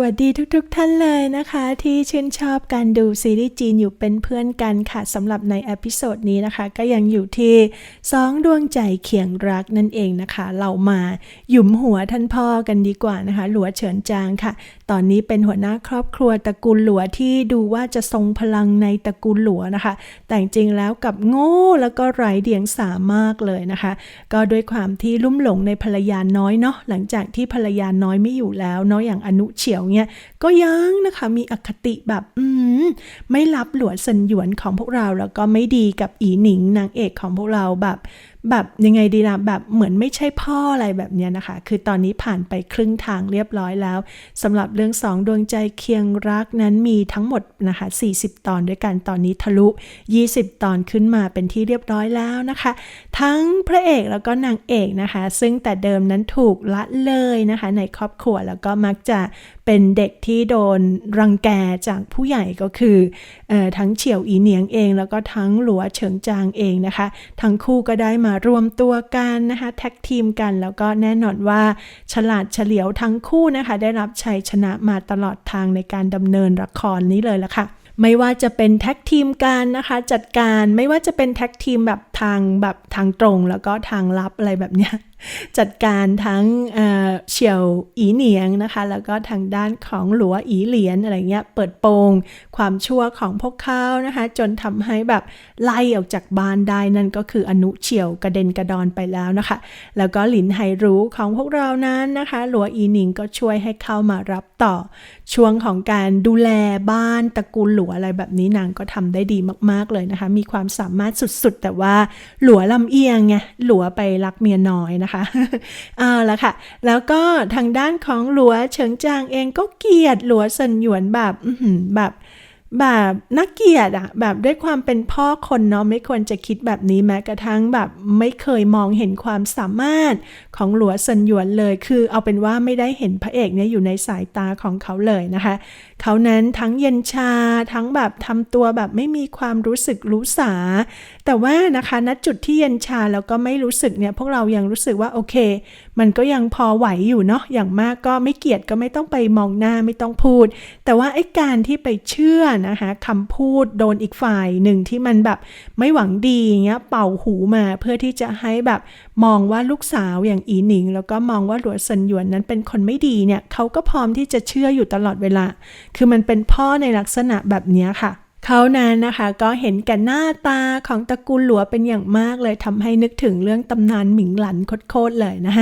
วัสดีทุกๆทท่านเลยนะคะ ที่ชื่นชอบการดูซีรีส์จีนอยู่เป็นเพื่อนกันค่ะสำหรับในอพิโซดนี้นะคะ ก็ยังอยู่ที่สองดวงใจเขียงรักนั่นเองนะคะ เรามาหยุมหัวท่านพ่อกันดีกว่านะคะ หลัวเฉินจางค่ะ ตอนนี้เป็นหัวหน้าครอบครัวตระกูลหลัวที่ดูว่าจะทรงพลังในตระกูลหลัวนะคะ แต่จริงๆแล้วกับโง่แล้วก็ไร้เดียงสามากเลยนะคะ ก็ด้วยความที่ลุ่มหลงในภรรยาน้อยเนาะหลังจากที่ภรรยาน้อยไม่อยู่แล้วเนาะอย่างอนุเฉียวเนี่ยก็ยังนะคะมีอคติแบบอืมไม่รับหลวสันหยวนของพวกเราแล้วก็ไม่ดีกับอีหนิงนางเอกของพวกเราแบบ แบบยังไงดีนะแบบเหมือนไม่ใช่พ่ออะไรแบบเนี้ยนะคะ คือตอนนี้ผ่านไปครึ่งทางเรียบร้อยแล้วสำหรับเรื่องสองดวงใจเคียงรักนั้นมีทั้งหมดนะคะ 40 ตอนด้วยกันตอนนี้ทะลุ 20 ตอนขึ้นมาเป็นที่เรียบร้อยแล้วนะคะ ทั้งพระเอกแล้วก็นางเอกนะคะ ซึ่งแต่เดิมนั้นถูกละเลยนะคะ ในครอบครัวแล้วก็มักจะเป็นเด็กที่โดนรังแกจากผู้ใหญ่ก็คืออทั้งเฉียวอีเหนียงเอง แล้วก็ทั้งหลัวเฉิงจางเองนะคะ ทั้งคู่ก็ได้มารวมตัวกันนะคะแท็กทีมกันแล้วก็แน่นอนว่าฉลาดเฉลียวทั้งคู่นะคะ ได้รับชัยชนะมาตลอดทางในการดำเนินละครนี้เลยละค่ะไม่ว่าจะเป็นแท็กทีมกันนะคะจัดการไม่ว่าจะเป็นแท็กทีมแบบทางแบบทางตรงแล้วก็ทางลับอะไรแบบเนี้ย จัดการทั้งเฉียวอีเหนียงนะคะ แล้วก็ทางด้านของหลัวอีเหลียนอะไรเงี้ยเปิดโปงความชั่วของพวกเขานะคะ จนทำให้แบบไล่ออกจากบ้านได้นั่นก็คืออนุเฉียวกระเด็นกระดอนไปแล้วนะคะ แล้วก็หลินไฮรู้ของพวกเรานั้นนะคะ หลัวอีหนิงก็ช่วยให้เข้ามารับต่อ ช่วงของการดูแลบ้านตระกูลหลัวอะไรแบบนี้นางก็ทำได้ดีมากๆเลยนะคะ มีความสามารถสุดๆ แต่ว่าหลัวลำเอียงไงหลัวไปรักเมียน้อยนะคะเอาละค่ะ แล้วก็ทางด้านของหลัวเฉิงจางเองก็เกลียดหลัวสันหยวนแบบแบบ แบบนักเกียรติอะแบบด้วยความเป็นพ่อคนเนาะไม่ควรจะคิดแบบนี้แม้กระทั่งแบบไม่เคยมองเห็นความสามารถของหลัวสันหยวนเลย คือเอาเป็นว่าไม่ได้เห็นพระเอกเนี่ยอยู่ในสายตาของเขาเลยนะคะเขานั้นทั้งเย็นชาทั้งแบบทำตัวแบบไม่มีความรู้สึกรู้สา แต่ว่านะคะณจุดที่เย็นชาแล้วก็ไม่รู้สึกเนี่ยพวกเรายังรู้สึกว่าโอเค มันก็ยังพอไหวอยู่เนาะอย่างมากก็ไม่เกียดก็ไม่ต้องไปมองหน้าไม่ต้องพูด แต่ว่าไอ้การที่ไปเชื่อนะคะคำพูดโดนอีกฝ่ายหนึ่งที่มันแบบไม่หวังดีเงี้ยเป่าหูมาเพื่อที่จะให้แบบมองว่าลูกสาวอย่างอีหนิง แล้วก็มองว่าหลวซันหยวนนั้นเป็นคนไม่ดีเนี่ยเขาก็พร้อมที่จะเชื่ออยู่ตลอดเวลา คือมันเป็นพ่อในลักษณะแบบนี้ค่ะ เขานั้นนะคะก็เห็นแกันหน้าตาของตระกูลหลัวเป็นอย่างมากเลยทำให้นึกถึงเรื่องตำนานหมิงหลันโคตรเลยนะ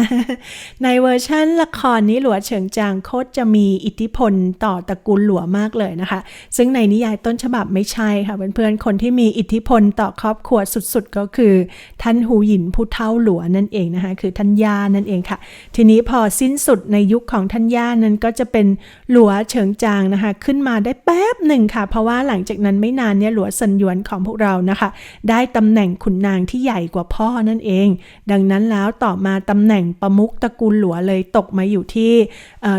ในเวอร์ชั่นละครนี้หลัวเฉิงจางโคตรจะมีอิทธิพลต่อตระกูลหลัวมากเลยนะคะ ซึ่งในนิยายต้นฉบับไม่ใช่ค่ะเพื่อนๆคนที่มีอิทธิพลต่อครอบครัวสุดๆ ก็คือ ท่านหูหยินผู้เท่าหลัวนั่นเองนะคะคือท่านย่านั่นเองค่ะ ทีนี้พอสิ้นสุดในยุคของท่านย่านั้นก็จะเป็นหลัวเฉิงจางนะคะขึ้นมาได้แป๊บหนึ่งค่ะ เพราะว่าหลังจากนั้นนั้นไม่นานเนี่ยหลัวสันหยวนของพวกเรานะคะ ได้ตำแหน่งขุนนางที่ใหญ่กว่าพ่อนั่นเอง ดังนั้นแล้วต่อมาตำแหน่งประมุขตระกูลหลัวเลยตกมาอยู่ที่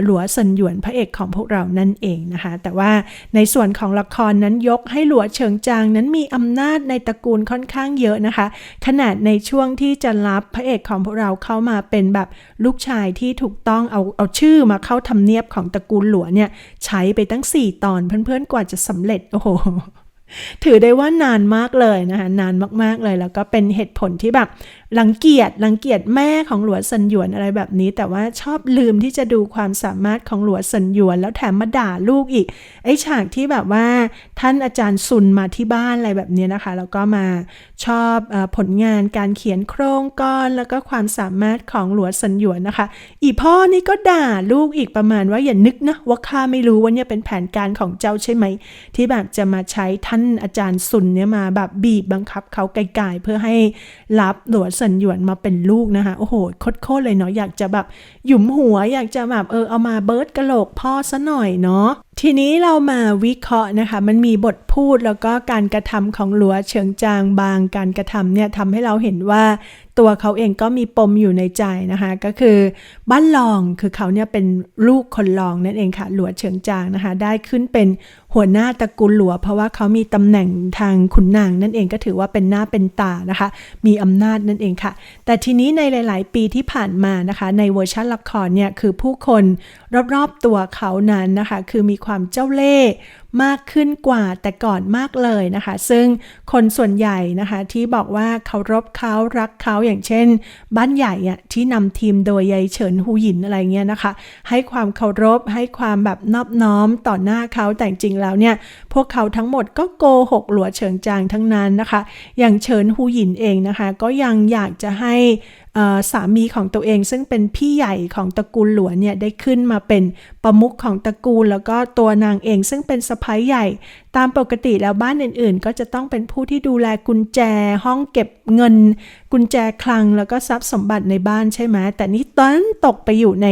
หลัวสันหยวนพระเอกของพวกเรานั่นเองนะคะ แต่ว่าในส่วนของละครนั้นยกให้หลัวเฉิงจางนั้นมีอำนาจในตระกูลค่อนข้างเยอะนะคะ ขนาดในช่วงที่จะรับพระเอกของพวกเราเข้ามาเป็นแบบลูกชายที่ถูกต้องเอาเอาชื่อมาเข้าทำเนียบของตระกูลหลัวเนี่ยใช้ไปตั้ง 4 ตอนเพื่อนๆกว่าจะสำเร็จ โอ้โห ถือได้ว่านานมากเลยนะคะนานมากๆเลย แล้วก็เป็นเหตุผลที่แบบ รังเกียจรังเกียจแม่ของหลวงสันหยวนอะไรแบบนี้ แต่ว่าชอบลืมที่จะดูความสามารถของหลวงสันหยวน แล้วแถมมาด่าลูกอีก ไอ้ฉากที่แบบว่าท่านอาจารย์ซุนมาที่บ้านอะไรแบบนี้นะคะ แล้วก็มาชอบอผลงานการเขียนโครงก้อนแล้วก็ความสามารถของหลวงสันหยวนนะคะ อีพ่อนี่ก็ด่าลูกอีกประมาณว่าอย่านึกนะว่าข้าไม่รู้ว่าเนี่ยเป็นแผนการของเจ้าใช่ไหม ที่แบบจะมาใช้ท่านอาจารย์ซุนเนี่ยมาแบบบีบบังคับเขาไกลๆเพื่อให้รับหลวงสันหยวนมาเป็นลูกนะคะ โอ้โหโคตรเลยเนาะอยากจะแบบหยุมหัวอยากจะแบบเออเอามาเบิร์ดกระโหลกพ่อซะหน่อยเนาะ ทีนี้เรามาวิเคราะห์นะคะ มันมีบทพูดแล้วก็การกระทำของหลัวเฉิงจางบางการกระทำเนี่ยทำให้เราเห็นว่าตัวเขาเองก็มีปมอยู่ในใจนะคะ ก็คือบ้านลองคือเขาเนี่ยเป็นลูกคนลองนั่นเองค่ะ หลัวเฉิงจางนะคะ ได้ขึ้นเป็นหัวหน้าตระกูลหลัว เพราะว่าเขามีตำแหน่งทางขุนนางนั่นเองก็ถือว่าเป็นหน้าเป็นตานะคะ มีอำนาจนั่นเองค่ะ แต่ทีนี้ในหลาย ๆ ปีที่ผ่านมานะคะ ในเวอร์ชันละครเนี่ยคือผู้คนรอบ ๆ ตัวเขานั้นนะคะ คือมีความความเจ้าเล่ห์มากขึ้นกว่าแต่ก่อนมากเลยนะคะ ซึ่งคนส่วนใหญ่นะคะที่บอกว่าเคารพเขารักเขาอย่างเช่น บ้านใหญ่อะที่นำทีมโดยยายเฉินหูหยินอะไรเงี้ยนะคะ ให้ความเคารพให้ความแบบนอบน้อมต่อหน้าเขาแต่จริงแล้วเนี่ยพวกเขาทั้งหมดก็โกหกหลัวเฉิงจางทั้งนั้นนะคะ อย่างเฉินหูหยินเองนะคะ ก็ยังอยากจะให้สามีของตัวเองซึ่งเป็นพี่ใหญ่ของตระกูลหลวงเนี่ยได้ขึ้นมาเป็นประมุขของตระกูล แล้วก็ตัวนางเองซึ่งเป็นสะพ้ายใหญ่ ตามปกติแล้วบ้านอื่นๆ ก็จะต้องเป็นผู้ที่ดูแลกุญแจ ห้องเก็บเงิน กุญแจคลังแล้วก็ทรัพย์สมบัติในบ้านใช่ไหมแต่นี่ตอนตกไปอยู่ใน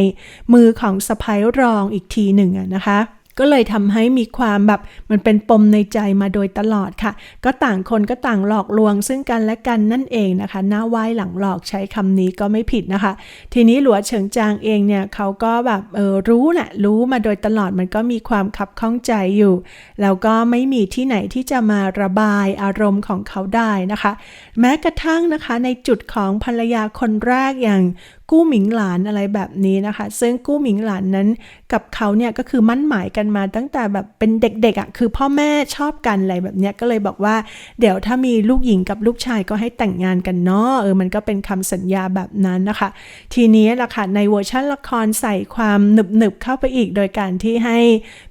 มือของสะพ้ายรองอีกทีหนึ่งนะคะ ก็เลยทำให้มีความแบบมันเป็นปมในใจมาโดยตลอดค่ะ ก็ต่างคนก็ต่างหลอกลวงซึ่งกันและกันนั่นเองนะคะ หน้าไหว้หลังหลอกใช้คำนี้ก็ไม่ผิดนะคะ ทีนี้หลัวเฉิงจางเองเนี่ยเขาก็แบบเออรู้แหละรู้มาโดยตลอดมันก็มีความคับข้องใจอยู่ แล้วก็ไม่มีที่ไหนที่จะมาระบายอารมณ์ของเขาได้นะคะ แม้กระทั่งนะคะในจุดของภรรยาคนแรกอย่าง กู้หมิงหลานอะไรแบบนี้นะคะ ซึ่งกู้หมิงหลานนั้นกับเขาเนี่ยก็คือมั่นหมายกันมาตั้งแต่แบบเป็นเด็กๆอะ่ะคือพ่อแม่ชอบกันอะไรแบบเนี้ยก็เลยบอกว่า เดี๋ยวถ้ามีลูกหญิงกับลูกชายก็ให้แต่งงานกันเนาะเออมันก็เป็นคำสัญญาแบบนั้นนะคะ ทีนี้ล่ะค่ะในเวอร์ชันละครใส่ความหนึบๆเข้าไปอีกโดยการที่ให้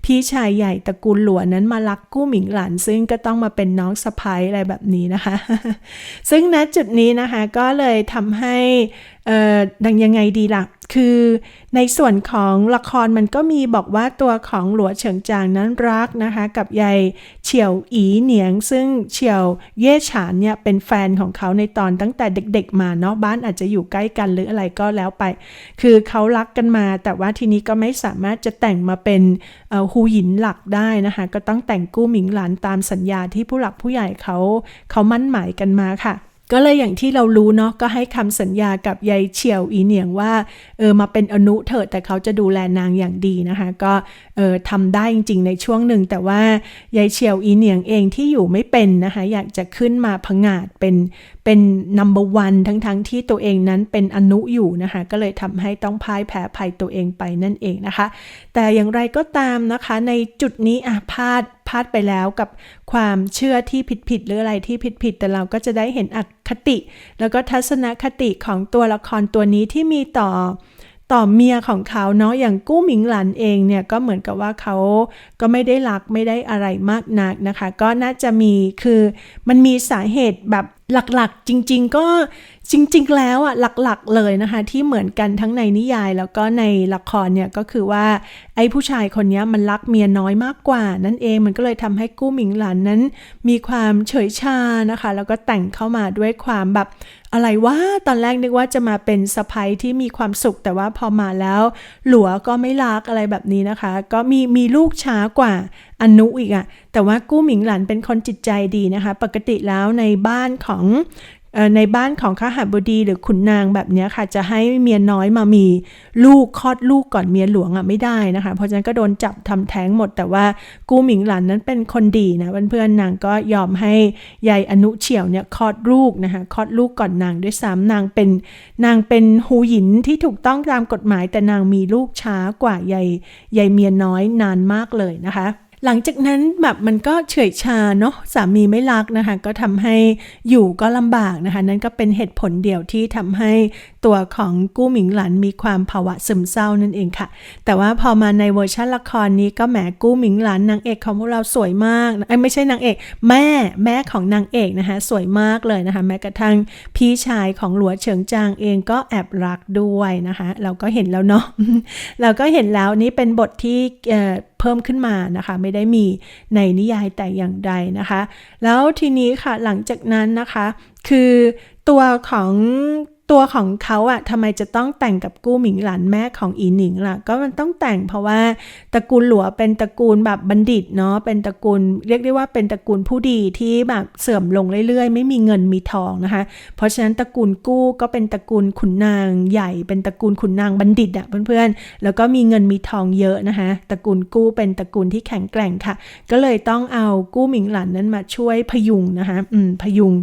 พี่ชายใหญ่ตระกูลหลวนั้นมารักกู้หมิงหลาน ซึ่งก็ต้องมาเป็นน้องสะพ้ายอะไรแบบนี้นะคะ ซึ่งณจุดนี้นะคะก็เลยทำให้ ดังยังไงดีล่ะ คือในส่วนของละครมันก็มีบอกว่าตัวของหลัวเฉิงจางนั้นรักนะคะ กับยายเฉียวอีเหนียง ซึ่งเฉียวเย่ฉานเนี่ยเป็นแฟนของเขาในตอนตั้งแต่เด็กๆมาเนาะบ้านอาจจะอยู่ใกล้กันหรืออะไรก็แล้วไป คือเขารักกันมา แต่ว่าทีนี้ก็ไม่สามารถจะแต่งมาเป็นฮูหยินหลักได้นะคะ ก็ต้องแต่งกู้หมิงหลานตามสัญญาที่ผู้หลักผู้ใหญ่เขาเขามั่นหมายกันมาค่ะ ก็เลยอย่างที่เรารู้เนาะก็ให้คำสัญญากับยายเฉียวอีเหนียงว่าเออมาเป็นอนุเถิดแต่เขาจะดูแลนางอย่างดีนะคะ ก็เออทำได้จริงๆในช่วงหนึ่ง แต่ว่ายายเฉียวอีเหนียงเองที่อยู่ไม่เป็นนะคะ อยากจะขึ้นมาผงาดเป็น เป็นนัมเบอร์วันทั้งๆทที่ตัวเองนั้นเป็นอนุอยู่นะคะ ก็เลยทำให้ต้องพ่ายแพ้ภัยตัวเองไปนั่นเองนะคะ แต่อย่างไรก็ตามนะคะ ในจุดนี้อะพลาดพลาดไปแล้วกับความเชื่อที่ผิดๆหรืออะไรที่ผิดๆแต่เราก็จะได้เห็นอคติ แล้วก็ทัศนคติของตัวละครตัวนี้ที่มีต่อต่อเมียของเขาเนาะอย่างกู้หมิงหลันเองเนี่ยก็เหมือนกับว่าเขาก็ไม่ได้รักไม่ได้อะไรมากนักนะคะ ก็น่าจะมีคือมันมีสาเหตุแบบ หลักๆจริง ๆ ก็ จริงๆ แล้วอะหลักๆเลยนะคะที่เหมือนกันทั้งในนิยายแล้วก็ในละครเนี่ยก็คือว่าไอ้ผู้ชายคนนี้มันรักเมียน้อยมากกว่า นั่นเองมันก็เลยทำให้กู้หมิงหลานนั้น มีความเฉยชานะคะ แล้วก็แต่งเข้ามาด้วยความแบบอะไรว่าตอนแรกนึกว่าจะมาเป็นสะพ้ยที่มีความสุข แต่ว่าพอมาแล้ว หลัวก็ไม่รักอะไรแบบนี้นะคะ ก็มีมีลูกช้ากว่าอนุอีกอะแต่ว่ากู้หมิงหลันเป็นคนจิตใจดีนะคะ ปกติแล้วในบ้านของ ในบ้านของข้าหาบดีหรือขุนนางแบบนี้ค่ะ จะให้เมียน้อยมามีลูกคลอดลูกก่อนเมียหลวงอะไม่ได้นะคะ เพราะฉะนั้นก็โดนจับทำแท้งหมด แต่ว่ากู้หมิงหลันนั้นเป็นคนดีนะเพื่อนๆนางก็ยอมให้ยายอนุเฉียวเนี่ยคลอดลูกนะคะคลอดลูกก่อนนางด้วยซ้ำนางเป็นนางเป็นฮูหยินที่ถูกต้องตามกฎหมาย แต่นางมีลูกช้ากว่ายายยายเมียน้อยนานมากเลยนะคะ หลังจากนั้นแบบมันก็เฉื่อยชาเนาะสามีไม่รักนะคะ ก็ทำให้อยู่ก็ลำบากนะคะ นั่นก็เป็นเหตุผลเดียวที่ทำให้ตัวของกู้หมิงหลันมีความภาวะซึมเศร้านั่นเองค่ะ แต่ว่าพอมาในเวอร์ชันละครนี้ก็แหมกู้หมิงหลันนางเอกของพวกเราสวยมากไม่ใช่นางเอก แม่แม่ของนางเอกนะคะสวยมากเลยนะคะ แม้กระทั่งพี่ชายของหลัวเฉิงจางเองก็แอบรักด้วยนะคะ เราก็เห็นแล้วเนาะเราก็เห็นแล้วนี่เป็นบทที่เพิ่มขึ้นมานะคะ ไม่ได้มีในนิยายแต่อย่างใดนะคะ แล้วทีนี้ค่ะหลังจากนั้นนะคะ คือตัวของ ตัวของเขาอะทำไมจะต้องแต่งกับกู้หมิงหลานแม่ของอีหนิงล่ะ ก็มันต้องแต่งเพราะว่าตระกูลหลัวเป็นตระกูลแบบบัณฑิตเนาะ เป็นตระกูลเรียกได้ว่าเป็นตระกูลผู้ดีที่แบบเสื่อมลงเรื่อยๆ ไม่มีเงินมีทองนะคะ เพราะฉะนั้นตระกูลกู้ก็เป็นตระกูลขุนนางใหญ่ เป็นตระกูลขุนนางบัณฑิตอะเพื่อนๆ แล้วก็มีเงินมีทองเยอะนะคะ ตระกูลกู้เป็นตระกูลที่แข็งแกร่งค่ะ ก็เลยต้องเอากู้หมิงหลันนั้นมาช่วยพยุงนะคะ อืม พยุง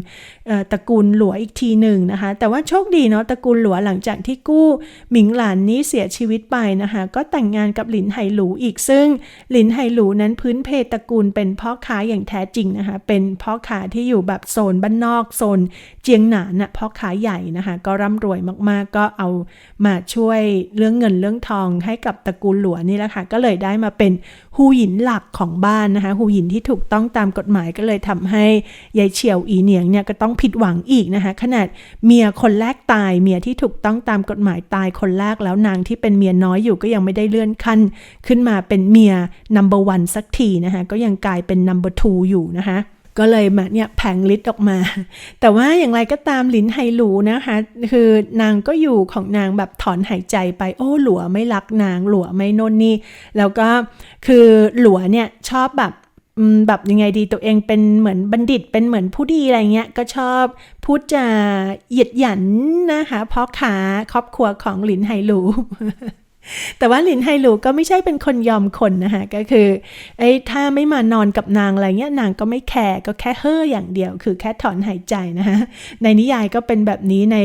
ตระกูลหลัวอีกทีหนึ่งนะคะ แต่ว่าโชคดีเนาะตระกูลหลัวหลังจากที่กู้หมิงหลันนี้เสียชีวิตไปนะคะ ก็แต่งงานกับหลินไหหลูอีกซึ่งหลินไหหลูนั้นพื้นเพตระกูลเป็นพ่อค้าอย่างแท้จริงนะคะ เป็นพ่อค้าที่อยู่แบบโซนบ้านนอกโซนเจียงหนานน่ะพ่อค้าใหญ่นะคะ ก็ร่ำรวยมากๆ ก็เอามาช่วยเรื่องเงินเรื่องทองให้กับตระกูลหลัวนี่แหละค่ะก็เลยได้มาเป็นฮูหยินหลักของบ้านนะคะฮูหยินที่ถูกต้องตามกฎหมายก็เลยทำให้ยายเฉียวอีเหนียงเนี่ยก็ต้องผิดหวังอีกนะคะ ขนาดเมียคนแรกตาย เมียที่ถูกต้องตามกฎหมายตายคนแรกแล้วนางที่เป็นเมียน้อยอยู่ก็ยังไม่ได้เลื่อนขั้น ขึ้นมาเป็นเมีย number one สักทีนะคะ ก็ยังกลายเป็น number two อยู่นะคะก็เลยมาเนี่ยแผงลิ์ออกมา แต่ว่าอย่างไรก็ตามหลินไฮหลูนะคะ คือนางก็อยู่ของนางแบบถอนหายใจไป โอ้หลัวไม่รักนางหลัวไม่น่นนี่ แล้วก็คือหลัวเนี่ยชอบแบบ แบบยังไงดีตัวเองเป็นเหมือนบัณฑิตเป็นเหมือนผู้ดีอะไรเงี้ยก็ชอบพูดจาเหยียดหยันนะคะเพราะขาครอบครัวของหลินไฮหลู แต่ว่าหลินไฮหลูก็ไม่ใช่เป็นคนยอมคนนะคะก็คือไอ้ถ้าไม่มานอนกับนางอะไรเงี้ยนางก็ไม่แคร์ก็แค่เฮ่ออย่างเดียว คือแค่ถอนหายใจนะคะในนิยายก็เป็นแบบนี้ใน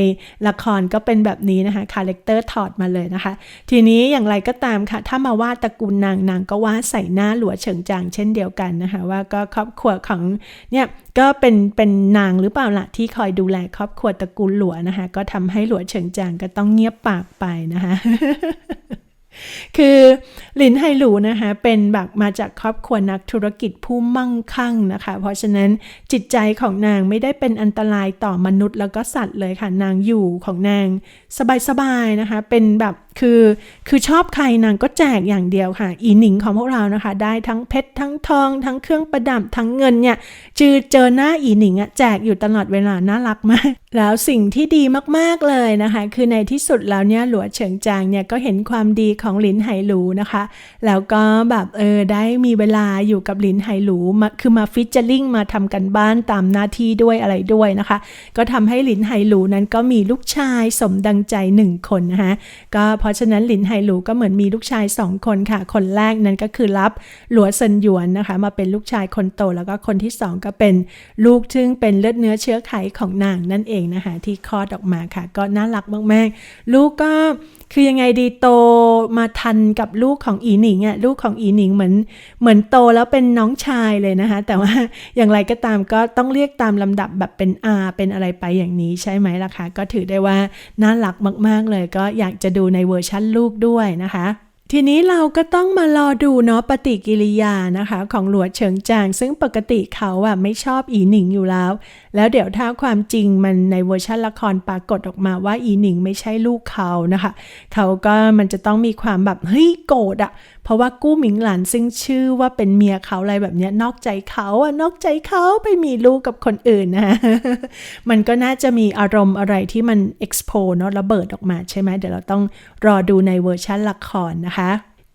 ละครก็เป็นแบบนี้นะคะคาแรคเตอร์ถอดมาเลยนะคะ ทีนี้อย่างไรก็ตามค่ะ ถ้ามาว่าตระกูลนางนางก็ว่าใส่หน้าหลัวเฉิงจางเช่นเดียวกันนะคะว่าก็ครอบครัวของเนี่ยก็เป็นเป็นนางหรือเปล่าล่ะที่คอยดูแลครอบครัวตระกูลหลัวนะคะก็ทำให้หลัวเฉิงจางก็ต้องเงียบปากไปนะคะ คือหลินไฮหลูนะคะเป็นแบบมาจากครอบครัวนักธุรกิจผู้มั่งคั่งนะคะ เพราะฉะนั้นจิตใจของนางไม่ได้เป็นอันตรายต่อมนุษย์แล้วก็สัตว์เลยค่ะ นางอยู่ของนางสบายๆนะคะ เป็นแบบคือคือชอบใครนางก็แจกอย่างเดียวค่ะ อีหนิงของพวกเรานะคะ ได้ทั้งเพชรทั้งทอง ทั้งเครื่องประดับทั้งเงินเนี่ยจือเจอหน้าอีหนิงอะแจกอยู่ตลอดเวลาน่ารักมาก แล้วสิ่งที่ดีมากๆเลยนะคะ คือในที่สุดแล้วเนี่ยหลัวเฉิงจางเนี่ยก็เห็นความดีของหลินไหหลูนะคะ แล้วก็แบบเออได้มีเวลาอยู่กับหลินไหหลูมาคือมาฟิชเจอริงมาทำกันบ้านตามหน้าที่ด้วยอะไรด้วยนะคะ ก็ทำให้หลินไหหลูนั้นก็มีลูกชายสมดังใจหนึ่งคนนะคะก็เพราะฉะนั้นหลินไหหลูก็เหมือนมีลูกชายสองคนค่ะ คนแรกนั้นก็คือรับหลัวเซินหยวนนะคะ มาเป็นลูกชายคนโต แล้วก็คนที่สองก็เป็นลูกซึ่งเป็นเลือดเนื้อเชื้อไขของนางนั่นเองนะคะที่คลอดออกมาค่ะ ก็น่ารักมากๆ ลูกก็คือยังไงดีโตมาทันกับลูกของอีหนิงอะลูกของอีหนิงเหมือนเหมือนโตแล้วเป็นน้องชายเลยนะคะ แต่ว่าอย่างไรก็ตามก็ต้องเรียกตามลำดับแบบเป็นอาเป็นอะไรไปอย่างนี้ใช่ไหมล่ะคะ ก็ถือได้ว่าน่ารักมาก ๆ เลยก็อยากจะดูในเวอร์ชั่นลูกด้วยนะคะ ทีนี้เราก็ต้องมารอดูเนาะปฏิกิริยานะคะ ของหลวดเฉิงจาง ซึ่งปกติเขาอะไม่ชอบอีหนิงอยู่แล้ว แล้วเดี๋ยวถ้าความจริงมันในเวอร์ชันละครปรากฏออกมาว่าอีหนิงไม่ใช่ลูกเขานะคะ เขาก็มันจะต้องมีความแบบเฮ้ยโกรธอะ ราะว่ากู้หมิงหลานซึ่งชื่อว่าเป็นเมียเขาอะไรแบบนี้นอกใจเขาอะนอกใจเขาไปมีลูกกับคนอื่นนะมันก็น่าจะมีอารมณ์อะไรที่มัน expose เนาะระเบิดออกมาใช่ไหมเดี๋ยวเราต้องรอดูในเวอร์ชันละครนะคะ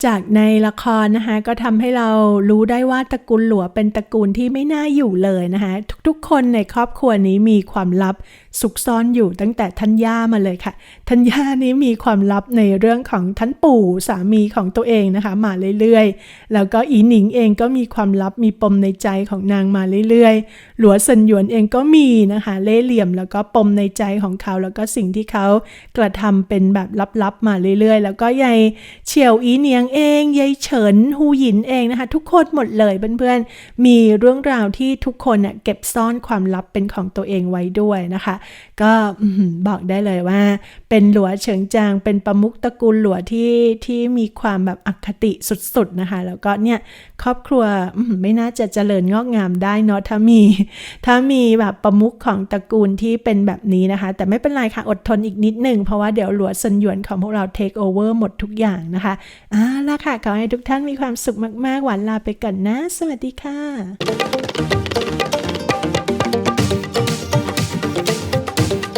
จากในละครนะคะก็ทำให้เรารู้ได้ว่าตระกูลหลัวเป็นตระกูลที่ไม่น่าอยู่เลยนะคะทุกๆ คนในครอบครัวนี้มีความลับซุกซ่อนอยู่ตั้งแต่ท่านย่ามาเลยค่ะท่านย่านี้มีความลับในเรื่องของท่านปู่สามีของตัวเองนะคะมาเรื่อยๆ แล้วก็อีหนิงเองก็มีความลับมีปมในใจของนางมาเรื่อยๆ หลัวเซินหยวนเองก็มีนะคะเล่เหลี่ยมแล้วก็ปมในใจของเขาแล้วก็สิ่งที่เขากระทำเป็นแบบลับๆมาเรื่อยๆ แล้วก็ยายเฉียวอีเนียงเองยายเฉินฮูหยินเองนะคะ ทุกคนหมดเลยเพื่อนๆ มีเรื่องราวที่ทุกคนเก็บซ่อนความลับเป็นของตัวเองไว้ด้วยนะคะ ก็บอกได้เลยว่า เป็นหลัวเฉิงจาง เป็นประมุขตระกูลหลัวที่ที่มีความแบบอคติสุดๆนะคะ แล้วก็เนี่ยครอบครัวไม่น่าจะเจริญงอกงามได้เนาะถ้ามี ถ้ามีแบบประมุขของตระกูลที่เป็นแบบนี้นะคะ แต่ไม่เป็นไรค่ะอดทนอีกนิดหนึ่งเพราะว่าเดี๋ยวหลัวซันหยวนของพวกเราเทคโอเวอร์หมดทุกอย่างนะคะอ่าละค่ะ ขอให้ทุกท่านมีความสุขมากๆ หวานลาไปก่อนนะ สวัสดีค่ะ